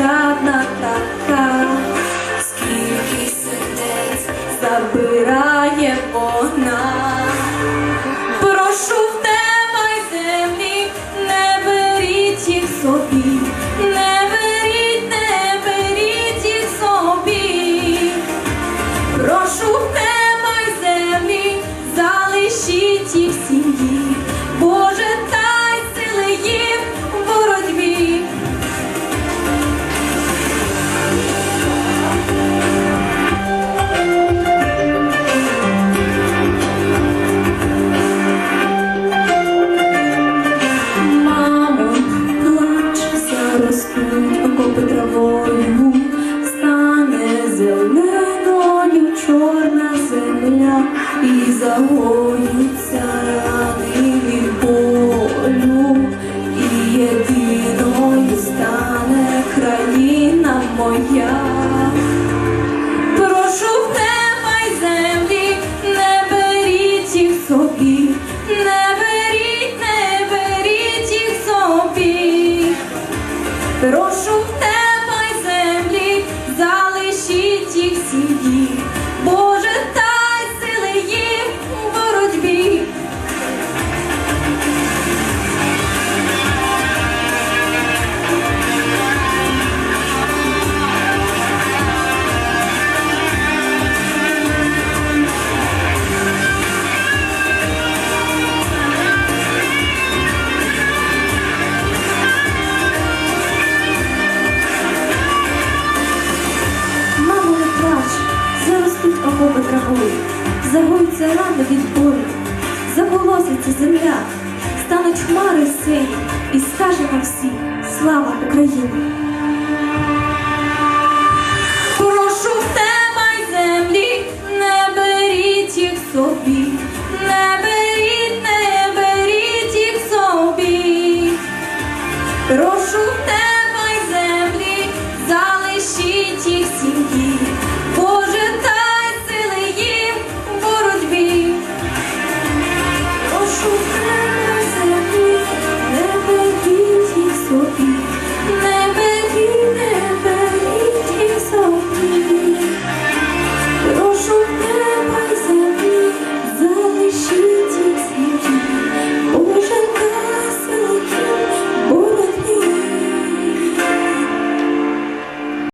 жадна така, скільки сердець забирає вона. Прошу в тебе й землі, не беріть їх собі, не беріть, не беріть їх собі, прошу в тебе й землі, залишіть їх сім'ї. Земля і загоються рани від болю, і єдиною стане країна моя. Прошу в неба й землі, не беріть їх собі, не беріть, не беріть їх собі. Прошу в неба й землі, залишіть їх сім'ї, плач, заростуть окопи травою, загоються рани від болю, заголоситься земля, стануть хмари сині, і скажемо всі слава Україні! Прошу все май землі, не беріть їх собі.